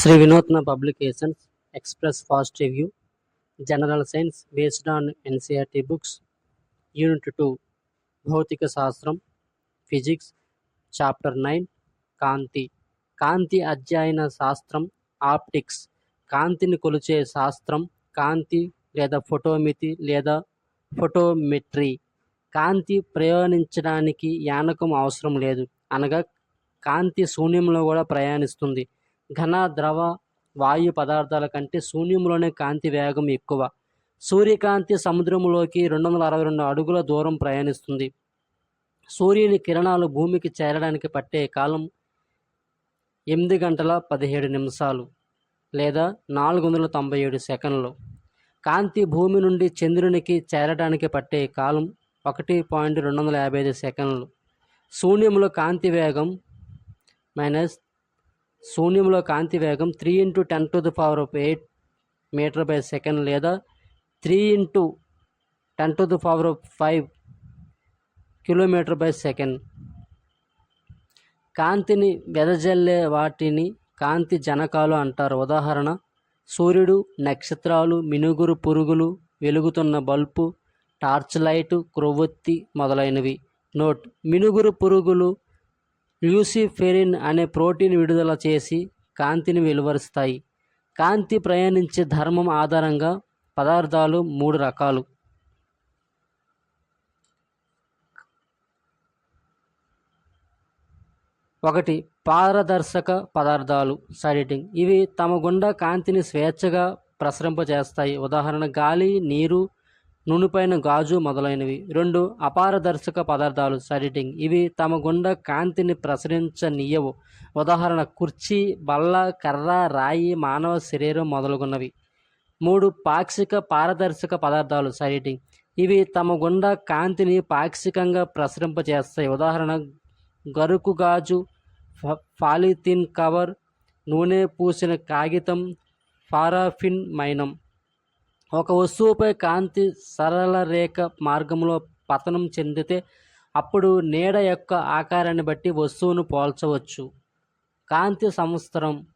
Shri Vinutna publications express fast review general science based on NCERT books unit two భౌతిక శాస్త్రం physics chapter nine కాంతి. కాంతి అధ్యయన శాస్త్రం ఆప్టిక్స్. కాంతిని కొలిచే శాస్త్రం కాంతి లేదా ఫోటోమితి లేదా ఫోటోమెట్రీ. కాంతి ప్రయాణించడానికి యానకం అవసరం లేదు. అనగా కాంతి శూన్యంలో కూడా ప్రయాణిస్తుంది. ఘన ద్రవ వాయు పదార్థాల కంటే శూన్యంలోనే కాంతి వేగం ఎక్కువ. సూర్యకాంతి సముద్రంలోకి రెండు వందల అరవై రెండు అడుగుల దూరం ప్రయాణిస్తుంది. సూర్యుని కిరణాలు భూమికి చేరడానికి పట్టే కాలం ఎనిమిది గంటల పదిహేడు నిమిషాలు లేదా నాలుగు వందల తొంభై ఏడు సెకండ్లు కాంతి భూమి నుండి చంద్రునికి చేరడానికి పట్టే కాలం ఒకటి పాయింట్ రెండు వందల యాభై ఐదు సెకండ్లు శూన్యంలో కాంతి వేగం మైనస్ శూన్యంలో కాంతి వేగం three into ten to the power of eight metre by second లేదా three into ten to the power of five kilometre by second. కాంతిని వెదజల్లే వాటిని కాంతి జనకాలు అంటారు. ఉదాహరణ సూర్యుడు నక్షత్రాలు మినుగురు పురుగులు వెలుగుతున్న బల్బు టార్చ్ లైటు క్రొవ్వొత్తి మొదలైనవి. నోట్ మినుగురు పురుగులు ల్యూసిఫెరిన్ అనే ప్రోటీన్ విడుదల చేసి కాంతిని వెలువరుస్తాయి. కాంతి ప్రయాణించే ధర్మం ఆధారంగా పదార్థాలు మూడు రకాలు. ఒకటి పారదర్శక పదార్థాలు. సైడిటింగ్. ఇవి తమ గుండా కాంతిని స్వేచ్ఛగా ప్రసరింపజేస్తాయి. ఉదాహరణ గాలి నీరు నునుపైన గాజు మొదలైనవి. రెండు అపారదర్శక పదార్థాలు సరిటింగ్ ఇవి తమ గుండా కాంతిని ప్రసరించనీయవు. ఉదాహరణ కుర్చీ బల్ల కర్ర రాయి మానవ శరీరం మొదలుగున్నవి మూడు పాక్షిక పారదర్శక పదార్థాలు సరిటింగ్ ఇవి తమ గుండా కాంతిని పాక్షికంగా ప్రసరింపజేస్తాయి. ఉదాహరణ గరుకు గాజు ఫ- పాలిథిన్ కవర్ నూనె పూసిన కాగితం పారాఫిన్ మైనం. ఒక వస్తువుపై కాంతి సరళ రేఖ మార్గంలో పతనం చెందితే అప్పుడు నీడ యొక్క ఆకారాన్ని బట్టి వస్తువును పోల్చవచ్చు. కాంతి సంవత్సరం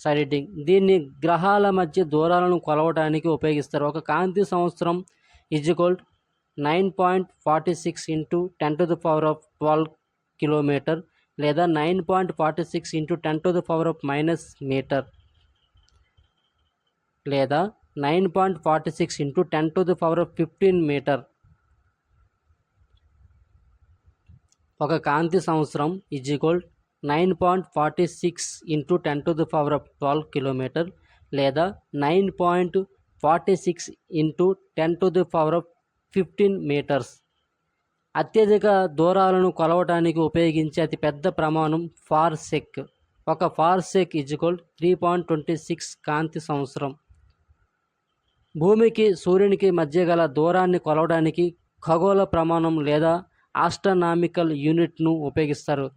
సైడింగ్. దీన్ని గ్రహాల మధ్య దూరాలను కొలవడానికి ఉపయోగిస్తారు. ఒక కాంతి సంవత్సరం equal nine point forty six into ten to the power of twelve kilometre లేదా nine point forty six into ten to the power of minus metre లేదా nine point forty six into ten to the power of fifteen metre. ఒక కాంతి సంవత్సరం is equal nine point forty six into ten to the power of twelve kilometre లేదా nine point forty six into ten to the power of fifteen metres. అత్యధిక దూరాలను కొలవడానికి ఉపయోగించే అతిపెద్ద ప్రమాణం ఫార్సెక్ ఒక parsec equal three point twenty six కాంతి సంవత్సరం. భూమికి సూర్యునికి మధ్య గల దూరాన్ని కొలవడానికి ఖగోళ ప్రమాణం లేదా ఆస్ట్రనామికల్ యూనిట్ను ఉపయోగిస్తారు.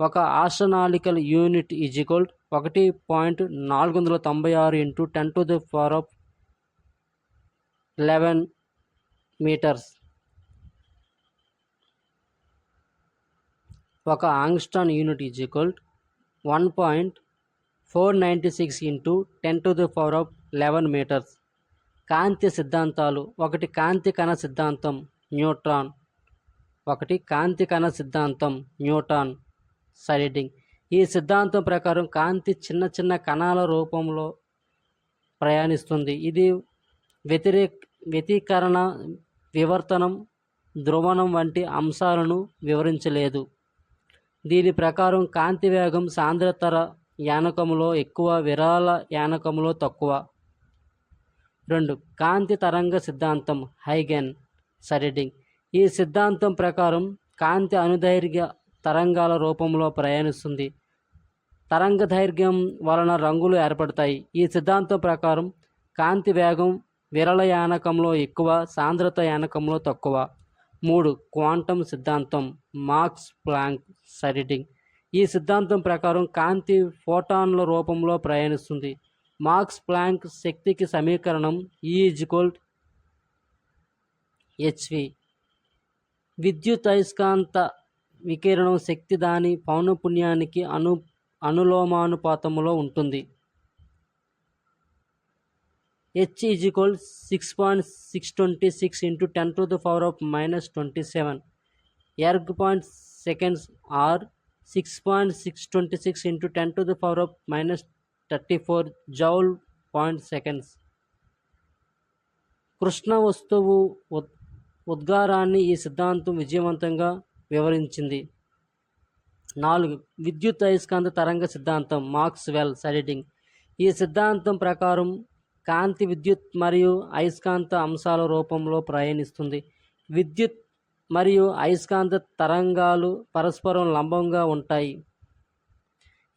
ఒక ఆస్ట్రనాలికల్ యూనిట్ ఈజ్వల్ ఒకటి పాయింట్ నాలుగు వందల తొంభై ఆరు into ten to the power of eleven metres. ఒక angstrom unit is equal one point four ninety six into ten to the power of eleven metres. కాంతి సిద్ధాంతాలు. ఒకటి కాంతి కణ సిద్ధాంతం న్యూట్రాన్. ఒకటి కాంతి కణ సిద్ధాంతం న్యూటాన్ సైడింగ్ ఈ సిద్ధాంతం ప్రకారం కాంతి చిన్న చిన్న కణాల రూపంలో ప్రయాణిస్తుంది. ఇది వ్యతిరేక వ్యతీకరణ వివర్తనం ధ్రువణం వంటి అంశాలను వివరించలేదు. దీని ప్రకారం కాంతి వేగం సాంద్రతర యానకములో ఎక్కువ విరాళ యానకములో తక్కువ. రెండు కాంతి తరంగ సిద్ధాంతం హైగెన్ సరిడింగ్ ఈ సిద్ధాంతం ప్రకారం కాంతి అనుదైర్ఘ్య తరంగాల రూపంలో ప్రయాణిస్తుంది. తరంగ దైర్ఘ్యం వలన రంగులు ఏర్పడతాయి. ఈ సిద్ధాంతం ప్రకారం కాంతి వేగం విరళ యానకంలో ఎక్కువ సాంద్రత యానకంలో తక్కువ. మూడు క్వాంటం సిద్ధాంతం మార్క్స్ ప్లాంక్ సరిడింగ్ ఈ సిద్ధాంతం ప్రకారం కాంతి ఫోటాన్ల రూపంలో ప్రయాణిస్తుంది. మార్క్స్ ప్లాంక్ శక్తికి సమీకరణం ఈజ్కోల్డ్ హెచ్వి విద్యుత్ అయస్కాంత వికిరణం శక్తి దాని పౌనపుణ్యానికి అను అనులోమానుపాతంలో ఉంటుంది. H is equal six point six twenty six into ten to the power of minus twenty seven erg point seconds or six point six twenty six into ten to the power of minus thirty four joule point seconds Krishna వస్తువు ఉద్గారాన్ని ఈ సిద్ధాంతం విజయవంతంగా వివరించింది. నాలుగు విద్యుత్ అయస్కాంత తరంగ సిద్ధాంతం మార్క్స్ వెల్ సైడింగ్. ఈ సిద్ధాంతం ప్రకారం కాంతి విద్యుత్ మరియు అయస్కాంత అంశాల రూపంలో ప్రయాణిస్తుంది. విద్యుత్ మరియు అయస్కాంత తరంగాలు పరస్పరం లంబంగా ఉంటాయి.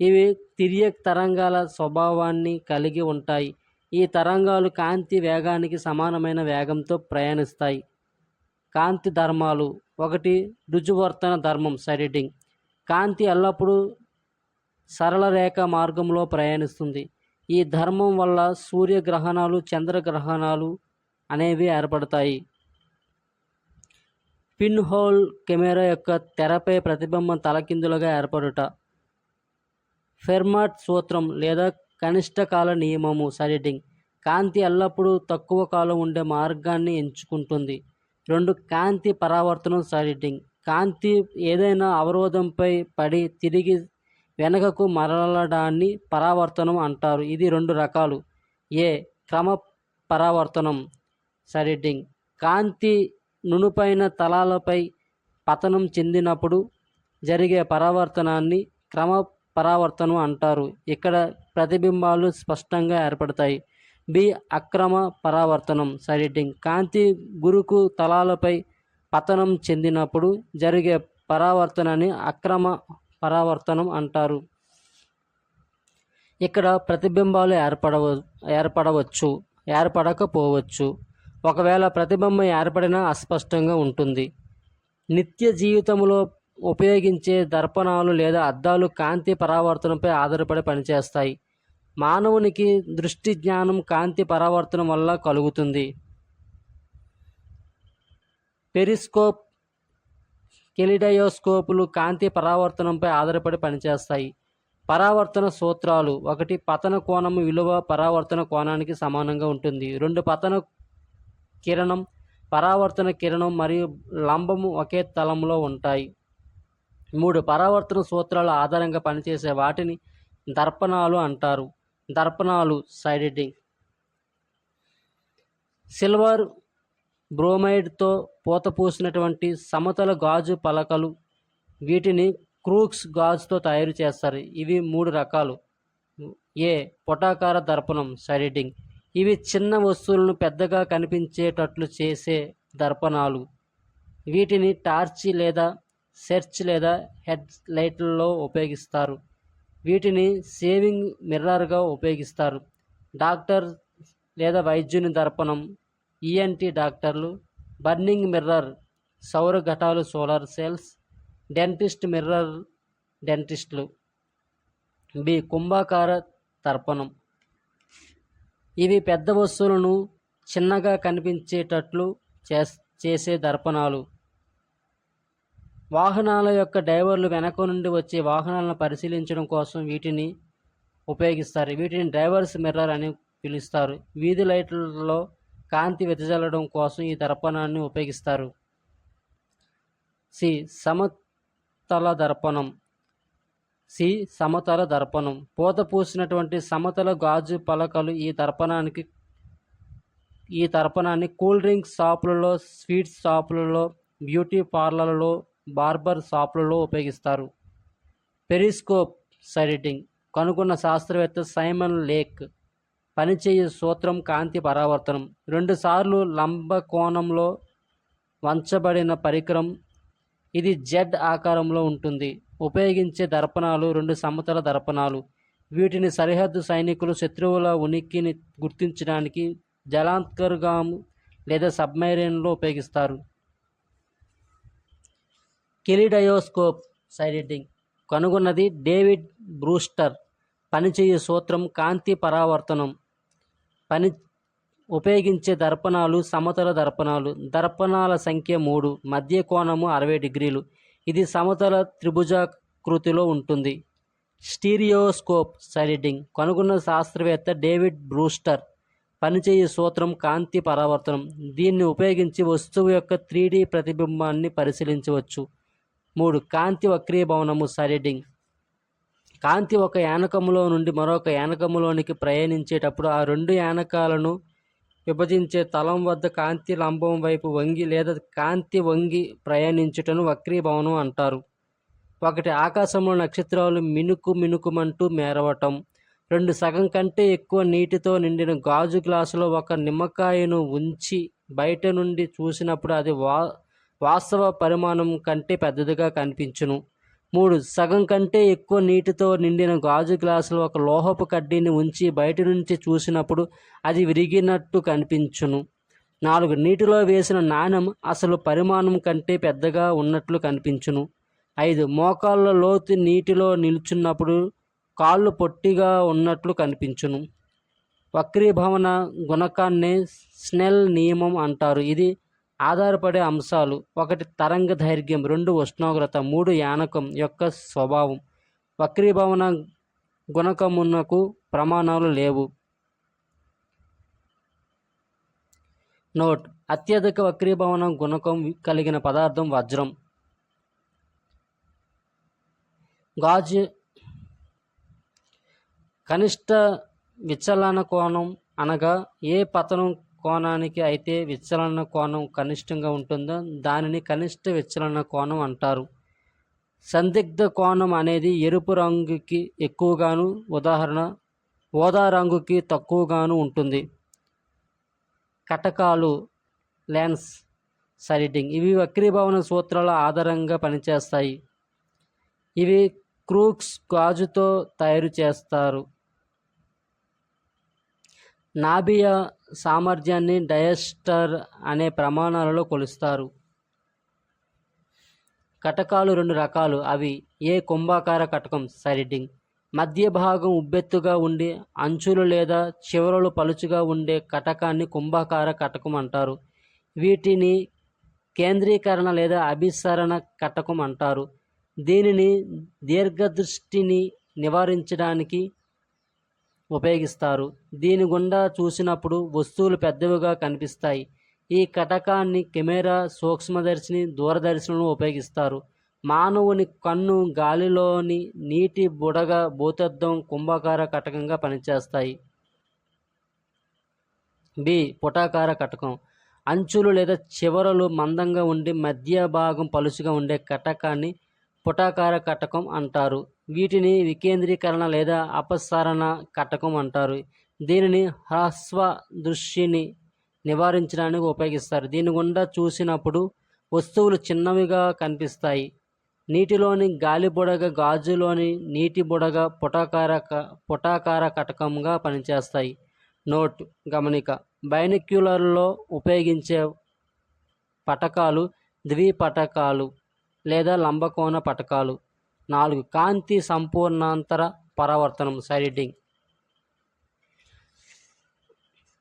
ఇవి తిరియక్ తరంగాల స్వభావాన్ని కలిగి ఉంటాయి. ఈ తరంగాలు కాంతి వేగానికి సమానమైన వేగంతో ప్రయాణిస్తాయి. కాంతి ధర్మాలు. ఒకటి రుజువర్తన ధర్మం సైడింగ్ కాంతి ఎల్లప్పుడూ సరళ రేఖ మార్గంలో ప్రయాణిస్తుంది. ఈ ధర్మం వల్ల సూర్యగ్రహణాలు చంద్రగ్రహణాలు అనేవి ఏర్పడతాయి. పిన్ హోల్ కెమెరా యొక్క తెరపై ప్రతిబింబం తలకిందులుగా ఏర్పడుట. ఫెర్మాట్ సూత్రం లేదా కనిష్ట కాల నియమము సైడింగ్ కాంతి ఎల్లప్పుడూ తక్కువ కాలం ఉండే మార్గాన్ని ఎంచుకుంటుంది. రెండు కాంతి పరావర్తనం సైడింగ్ కాంతి ఏదైనా అవరోధంపై పడి తిరిగి వెనకకు మరలడాన్ని పరావర్తనం అంటారు. ఇది రెండు రకాలు. ఏ క్రమ పరావర్తనం సైడింగ్ కాంతి నునుపైన తలాలపై పతనం చెందినప్పుడు జరిగే పరావర్తనాన్ని క్రమ పరావర్తనం అంటారు. ఇక్కడ ప్రతిబింబాలు స్పష్టంగా ఏర్పడతాయి. బి. అక్రమ పరావర్తనం. సైడింగ్ కాంతి గురుకు తలాలపై పతనం చెందినప్పుడు జరిగే పరావర్తనాన్ని అక్రమ పరావర్తనం అంటారు. ఇక్కడ ప్రతిబింబాలు ఏర్పడవ ఏర్పడవచ్చు. ఏర్పడకపోవచ్చు. ఒకవేళ ప్రతిబింబం ఏర్పడినా అస్పష్టంగా ఉంటుంది. నిత్య జీవితంలో ఉపయోగించే దర్పణాలు లేదా అద్దాలు కాంతి పరావర్తనంపై ఆధారపడి పనిచేస్తాయి. మానవునికి దృష్టి జ్ఞానం కాంతి పరావర్తనం వల్ల కలుగుతుంది. పెరిస్కోప్ కెలిడయోస్కోపులు కాంతి పరావర్తనంపై ఆధారపడి పనిచేస్తాయి. పరావర్తన సూత్రాలు ఒకటి పతన కోణం విలువ పరావర్తన కోణానికి సమానంగా ఉంటుంది. రెండు పతన కిరణం పరావర్తన కిరణం మరియు లంబము ఒకే తలంలో ఉంటాయి. మూడు పరావర్తన సూత్రాల ఆధారంగా పనిచేసే వాటిని దర్పణాలు అంటారు. దర్పణాలు సైడింగ్ సిల్వర్ బ్రోమైడ్తో పూత పూసినటువంటి సమతల గాజు పలకలు వీటిని క్రూక్స్ గాజుతో తయారు చేస్తారు. ఇవి మూడు రకాలు. ఏ పొటాకార దర్పణం సైడింగ్ ఇవి చిన్న వస్తువులను పెద్దగా కనిపించేటట్లు చేసే దర్పణాలు. వీటిని టార్చి లేదా సెర్చ్ లేదా హెడ్ లైట్లలో ఉపయోగిస్తారు. వీటిని సేవింగ్ మిర్రర్గా ఉపయోగిస్తారు. డాక్టర్ లేదా వైద్యుని దర్పణం ఈఎన్టీ డాక్టర్లు బర్నింగ్ మిర్రర్ సౌర ఘటాలు సోలార్ సెల్స్ డెంటిస్ట్ మిర్రర్ డెంటిస్టులు. బి. కుంభాకార దర్పణం. ఇవి పెద్ద వస్తువులను చిన్నగా కనిపించేటట్లు చేస్- చేసే దర్పణాలు. వాహనాల యొక్క డ్రైవర్లు వెనక నుండి వచ్చే వాహనాలను పరిశీలించడం కోసం వీటిని ఉపయోగిస్తారు. వీటిని డ్రైవర్స్ మిర్రర్ అని పిలుస్తారు. వీధి లైట్లలో కాంతి వెదజల్లడం కోసం ఈ దర్పణాన్ని ఉపయోగిస్తారు. సి. సమతల దర్పణం. సి. సమతల దర్పణం. పూత పూసినటువంటి సమతల గాజు పలకలు ఈ దర్పణానికి ఈ దర్పణాన్ని కూల్ డ్రింక్స్ షాపులలో స్వీట్స్ షాపులలో బ్యూటీ పార్లర్లలో బార్బర్ షాపులలో ఉపయోగిస్తారు. పెరిస్కోప్ సైడిటింగ్ కనుగొన్న శాస్త్రవేత్త సైమన్ లేక్. పనిచేయు సూత్రం కాంతి పరావర్తనం. రెండుసార్లు లంబ కోణంలో వంచబడిన పరికరం. ఇది జెడ్ ఆకారంలో ఉంటుంది. ఉపయోగించే దర్పణాలు రెండు సమతల దర్పణాలు. వీటిని సరిహద్దు సైనికులు శత్రువుల ఉనికిని గుర్తించడానికి జలాంతర్గాము లేదా సబ్మెరైన్లో ఉపయోగిస్తారు. కెలిడయోస్కోప్ సైడింగ్ కనుగొన్నది డేవిడ్ బ్రూస్టర్. పనిచేయు సూత్రం కాంతి పరావర్తనం. పని ఉపయోగించే దర్పణాలు సమతల దర్పణాలు. దర్పణాల సంఖ్య మూడు. మధ్య కోణము అరవై డిగ్రీలు. ఇది సమతల త్రిభుజాకృతిలో ఉంటుంది. స్టీరియోస్కోప్ సైడింగ్ కనుగొన్న శాస్త్రవేత్త డేవిడ్ బ్రూస్టర్. పనిచేయు సూత్రం కాంతి పరావర్తనం. దీన్ని ఉపయోగించి వస్తువు యొక్క త్రీ ప్రతిబింబాన్ని పరిశీలించవచ్చు. మూడు కాంతి వక్రీభవనము సరిడింగ్. కాంతి ఒక యానకములో నుండి మరొక యానకములోనికి ప్రయాణించేటప్పుడు ఆ రెండు యానకాలను విభజించే తలం వద్ద కాంతి లంబం వైపు వంగి లేదా కాంతి వంగి ప్రయాణించుటను వక్రీభవనం అంటారు. ఒకటి ఆకాశంలో నక్షత్రాలు మినుకు మినుకుమంటూ మేరవటం. రెండు సగం కంటే ఎక్కువ నీటితో నిండిన గాజు గ్లాసులో ఒక నిమ్మకాయను ఉంచి బయట నుండి చూసినప్పుడు అది వా వాస్తవ పరిమాణం కంటే పెద్దదిగా కనిపించును. మూడు సగం కంటే ఎక్కువ నీటితో నిండిన గాజు గ్లాసులో ఒక లోహపు కడ్డీని ఉంచి బయట నుంచి చూసినప్పుడు అది విరిగినట్టు కనిపించును. నాలుగు నీటిలో వేసిన నాణెం అసలు పరిమాణం కంటే పెద్దగా ఉన్నట్లు కనిపించును. ఐదు మోకాళ్ళ లోతు నీటిలో నిల్చున్నప్పుడు కాళ్ళు పొట్టిగా ఉన్నట్లు కనిపించును. వక్రీభవన గుణకాన్ని స్నెల్ నియమం అంటారు. ఇది ఆధారపడే అంశాలు. ఒకటి తరంగ దైర్ఘ్యం రెండు ఉష్ణోగ్రత మూడు యానకం యొక్క స్వభావం. వక్రీభవన గుణకమునకు ప్రమాణాలు లేవు. నోట్. అత్యధిక వక్రీభవన గుణకం కలిగిన పదార్థం వజ్రం. గాజు. కనిష్ట విచలన కోణం అనగా ఏ పతనం కోణానికి అయితే విచ్చలన కోణం కనిష్టంగా ఉంటుందో దానిని కనిష్ట విచ్చలన కోణం అంటారు. సందిగ్ధ కోణం అనేది ఎరుపు రంగుకి ఎక్కువగాను ఉదాహరణ ఓదా రంగుకి తక్కువగాను ఉంటుంది. కటకాలు లెన్స్ సరిడింగ్ ఇవి వక్రీభవన సూత్రాల ఆధారంగా పనిచేస్తాయి. ఇవి క్రూక్స్ గాజుతో తయారు చేస్తారు. నాభియా సామర్థ్యాన్ని డయస్టర్ అనే ప్రమాణాలలో కొలుస్తారు. కటకాలు రెండు రకాలు. అవి ఏ కుంభాకార కటకం? సైడింగ్ మధ్య భాగం ఉబ్బెత్తుగా ఉండి అంచులు లేదా చివరలు పలుచుగా ఉండే కటకాన్ని కుంభాకార కటకం అంటారు. వీటిని కేంద్రీకరణ లేదా అభిసరణ కటకం అంటారు. దీనిని దీర్ఘదృష్టిని నివారించడానికి ఉపయోగిస్తారు. దీని గుండా చూసినప్పుడు వస్తువులు పెద్దవిగా కనిపిస్తాయి. ఈ కటకాన్ని కెమెరా సూక్ష్మదర్శిని దూరదర్శినులను ఉపయోగిస్తారు. మానవుని కన్ను గాలిలోని నీటి బుడగ భూతద్దం కుంభాకార కటకంగా పనిచేస్తాయి. బి. పుటాకార కటకం. అంచులు లేదా చివరలు మందంగా ఉండి మధ్య భాగం పలుసుగా ఉండే కటకాన్ని పుటాకార కటకం అంటారు. వీటిని వికేంద్రీకరణ లేదా అపసరణ కటకం అంటారు. దీనిని హ్రస్వ దృష్టిని నివారించడానికి ఉపయోగిస్తారు. దీని గుండా చూసినప్పుడు వస్తువులు చిన్నవిగా కనిపిస్తాయి. నీటిలోని గాలి బుడగ గాజులోని నీటి బుడగ పుటాకార పుటాకార కటకంగా పనిచేస్తాయి. నోట్ గమనిక. బైనక్యులర్లో ఉపయోగించే పటకాలు ద్విపటకాలు. లేదా లంబకోణ పటకాలు. నాలుగు కాంతి సంపూర్ణాంతర పరావర్తనం సైడింగ్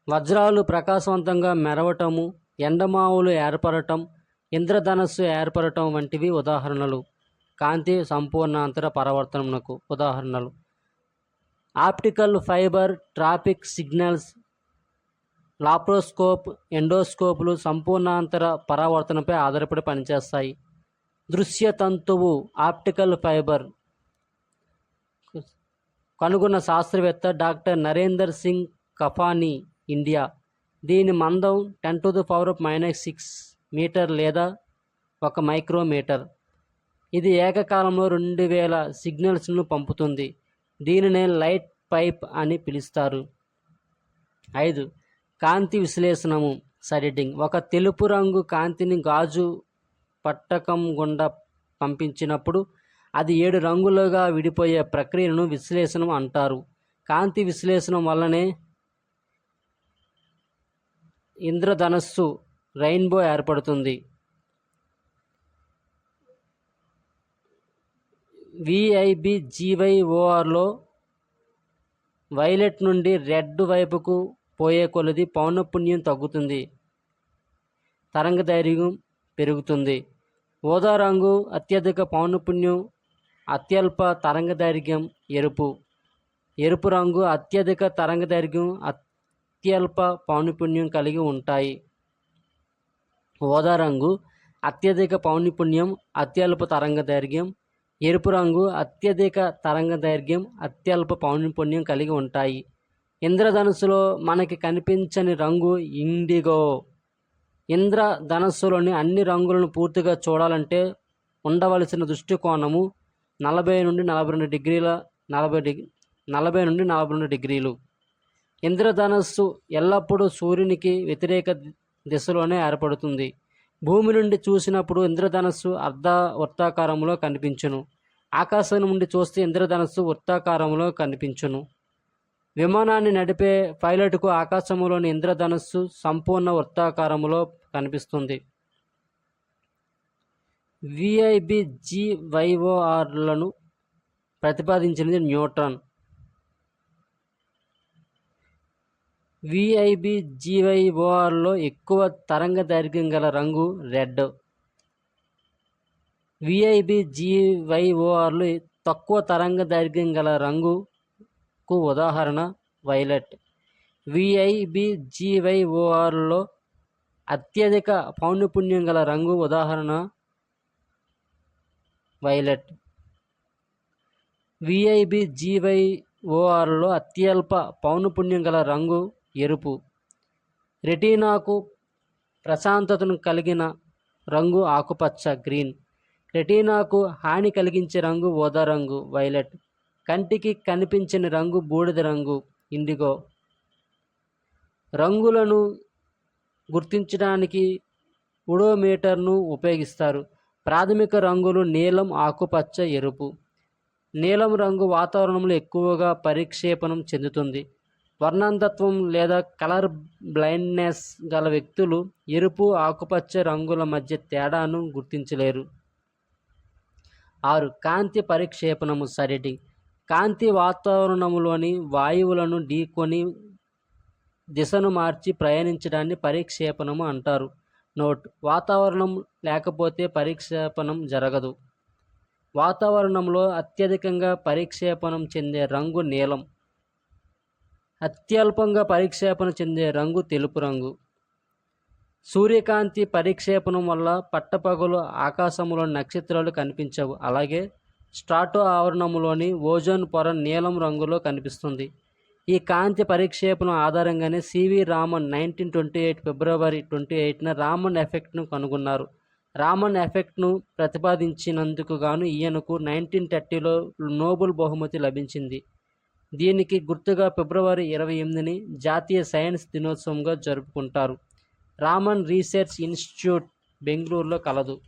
వజ్రాలు ప్రకాశవంతంగా మెరవటము ఎండమావులు ఏర్పడటం ఇంద్రధనస్సు ఏర్పడటం వంటివి ఉదాహరణలు. కాంతి సంపూర్ణాంతర పరావర్తనమునకు ఉదాహరణలు. Optical fibre traffic signals laparoscope ఎండోస్కోపులు సంపూర్ణాంతర పరావర్తనపై ఆధారపడి పనిచేస్తాయి. దృశ్య తంతువు ఆప్టికల్ ఫైబర్. కనుగొన్న శాస్త్రవేత్త డాక్టర్ నరేందర్ సింగ్ కఫానీ ఇండియా. దీని మందం ten to the power of minus six metre లేదా ఒక మైక్రోమీటర్. ఇది ఏకకాలంలో రెండు వేల సిగ్నల్స్ను పంపుతుంది. దీనినే లైట్ పైప్ అని పిలుస్తారు. ఐదు. కాంతి విశ్లేషణము సైడింగ్ ఒక తెలుపు రంగు కాంతిని గాజు పట్టకం గుండా పంపించినప్పుడు అది ఏడు రంగులుగా విడిపోయే ప్రక్రియను విశ్లేషణం అంటారు. కాంతి విశ్లేషణం వల్లనే ఇంద్రధనస్సు రెయిన్బో ఏర్పడుతుంది. విఐబి జీవైఓఆర్లో వైలెట్ నుండి రెడ్ వైపుకు పోయే కొలది పౌనపుణ్యం తగ్గుతుంది. తరంగ పెరుగుతుంది. ఊదా రంగు అత్యధిక పౌనపుణ్యం అత్యల్ప తరంగదైర్ఘ్యం ఎరుపు. ఎరుపు రంగు అత్యధిక తరంగదైర్ఘ్యం అత్యల్ప పౌనపున్యం కలిగి ఉంటాయి. ఓదా రంగు అత్యధిక పౌనపున్యం అత్యల్ప తరంగ దైర్ఘ్యం ఎరుపు రంగు అత్యధిక తరంగ దైర్ఘ్యం అత్యల్ప పౌనపున్యం కలిగి ఉంటాయి. ఇంద్రధనుస్సులో మనకి కనిపించని రంగు ఇండిగో. ఇంద్రధనస్సులోని అన్ని రంగులను పూర్తిగా చూడాలంటే ఉండవలసిన దృష్టికోణము నలభై నుండి నలభై రెండు డిగ్రీల నలభై డిగ్రీ నలభై నుండి నలభై రెండు డిగ్రీలు. ఇంద్రధనస్సు ఎల్లప్పుడూ సూర్యునికి వ్యతిరేక దిశలోనే ఏర్పడుతుంది. భూమి నుండి చూసినప్పుడు ఇంద్రధనస్సు అర్ధ వృత్తాకారంలో కనిపించును. ఆకాశం నుండి చూస్తే ఇంద్రధనస్సు వృత్తాకారంలో కనిపించును. విమానాన్ని నడిపే పైలట్కు ఆకాశంలోని ఇంద్రధనస్సు సంపూర్ణ వృత్తాకారంలో కనిపిస్తుంది. విఐబి జీవైఓఆర్లను ప్రతిపాదించినది న్యూట్రాన్. విఐబి జీవైఓఆర్లో ఎక్కువ తరంగ దైర్ఘ్యం గల రంగు రెడ్. విఐబి జీవైఓఆర్లో తక్కువ తరంగ దైర్ఘ్యం గల కు ఉదాహరణ వైలెట్. విఐబిజివైఓఆర్లో అత్యధిక పౌనపుణ్యం గల రంగు ఉదాహరణ వైలెట్. విఐబిజివైఓఆర్లో అత్యల్ప పౌనపుణ్యం గల రంగు ఎరుపు. రెటీనాకు ప్రశాంతతను కలిగిన రంగు ఆకుపచ్చ గ్రీన్. రెటీనాకు హాని కలిగించే రంగు ఓదా రంగు వైలెట్. కంటికి కనిపించని రంగు బూడిద రంగు. ఇండిగో రంగులను గుర్తించడానికి ఉడోమీటర్ను ఉపయోగిస్తారు. ప్రాథమిక రంగులు నీలం ఆకుపచ్చ ఎరుపు. నీలం రంగు వాతావరణంలో ఎక్కువగా పరిక్షేపణం చెందుతుంది. వర్ణంతత్వం లేదా కలర్ బ్లైండ్నెస్ గల వ్యక్తులు ఎరుపు ఆకుపచ్చ రంగుల మధ్య తేడాను గుర్తించలేరు. ఆరు. కాంతి పరిక్షేపణము సరిటింగ్ కాంతి వాతావరణంలోని వాయువులను ఢీకొని దిశను మార్చి ప్రయాణించడాన్ని పరిక్షేపణము అంటారు. నోట్. వాతావరణం లేకపోతే పరిక్షేపణం జరగదు. వాతావరణంలో అత్యధికంగా పరిక్షేపణం చెందే రంగు నీలం. అత్యల్పంగా పరిక్షేపణ చెందే రంగు తెలుపు రంగు. సూర్యకాంతి పరిక్షేపణం వల్ల పట్టపగలు ఆకాశంలో నక్షత్రాలు కనిపించవు. అలాగే స్ట్రాటో ఆవరణంలోని ఓజోన్ పొర నీలం రంగులో కనిపిస్తుంది. ఈ కాంతి పరిక్షేపణ ఆధారంగానే C V Raman nineteen twenty eight February twenty ఎయిట్న Raman ఎఫెక్ట్ను కనుగొన్నారు. రామన్ ఎఫెక్ట్ను ప్రతిపాదించినందుకు గాను ఈయనకు నైన్టీన్ థర్టీలో నోబెల్ బహుమతి లభించింది. దీనికి గుర్తుగా ఫిబ్రవరి ఇరవై ఎనిమిదిని జాతీయ సైన్స్ దినోత్సవంగా జరుపుకుంటారు. రామన్ రీసెర్చ్ ఇన్స్టిట్యూట్ బెంగళూరులో కలదు.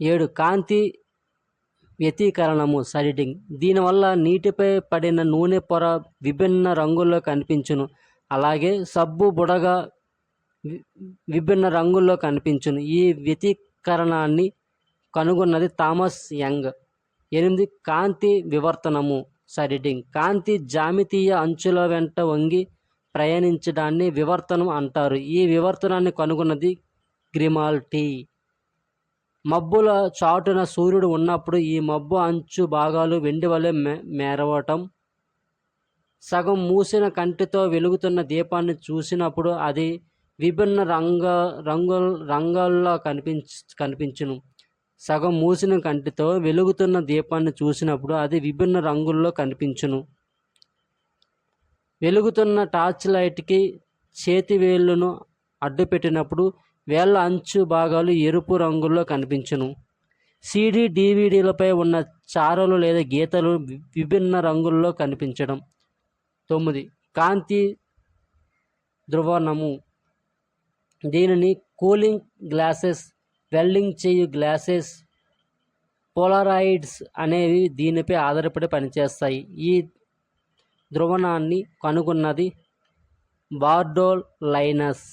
ఏడు కాంతి వ్యతీకరణము సైడింగ్ దీనివల్ల నీటిపై పడిన నూనె పొర విభిన్న రంగుల్లో కనిపించును. అలాగే సబ్బు బుడగ విభిన్న రంగుల్లో కనిపించును. ఈ వ్యతీకరణాన్ని కనుగొన్నది థామస్ యంగ్. ఎనిమిది కాంతి వివర్తనము సైడింగ్ కాంతి జామితీయ అంచుల వెంట వంగి ప్రయాణించడాన్ని వివర్తనం అంటారు. ఈ వివర్తనాన్ని కనుగొన్నది గ్రిమాల్టీ మబ్బుల చాటున సూర్యుడు ఉన్నప్పుడు ఈ మబ్బు అంచు భాగాలు వెండి వలె మే- మెరవటం. సగం మూసిన కంటితో వెలుగుతున్న దీపాన్ని చూసినప్పుడు అది విభిన్న రంగ రంగు రంగుల్లో కనిపించ కనిపించును. సగం మూసిన కంటితో వెలుగుతున్న దీపాన్ని చూసినప్పుడు అది విభిన్న రంగుల్లో కనిపించును. వెలుగుతున్న టార్చ్ లైట్కి చేతి వేళ్ళను అడ్డుపెట్టినప్పుడు వేళ్ళ అంచు భాగాలు ఎరుపు రంగుల్లో కనిపించును. సీడీ డివిడీలపై ఉన్న చారలు లేదా గీతలు విభిన్న రంగుల్లో కనిపించడం. తొమ్మిది. కాంతి ధ్రువణము దీనిని కూలింగ్ గ్లాసెస్ వెల్డింగ్ చేయు గ్లాసెస్ పోలరాయిడ్స్ అనేవి దీనిపై ఆధారపడి పనిచేస్తాయి. ఈ ధ్రువణాన్ని కనుగొన్నది బార్డోల్ లైనస్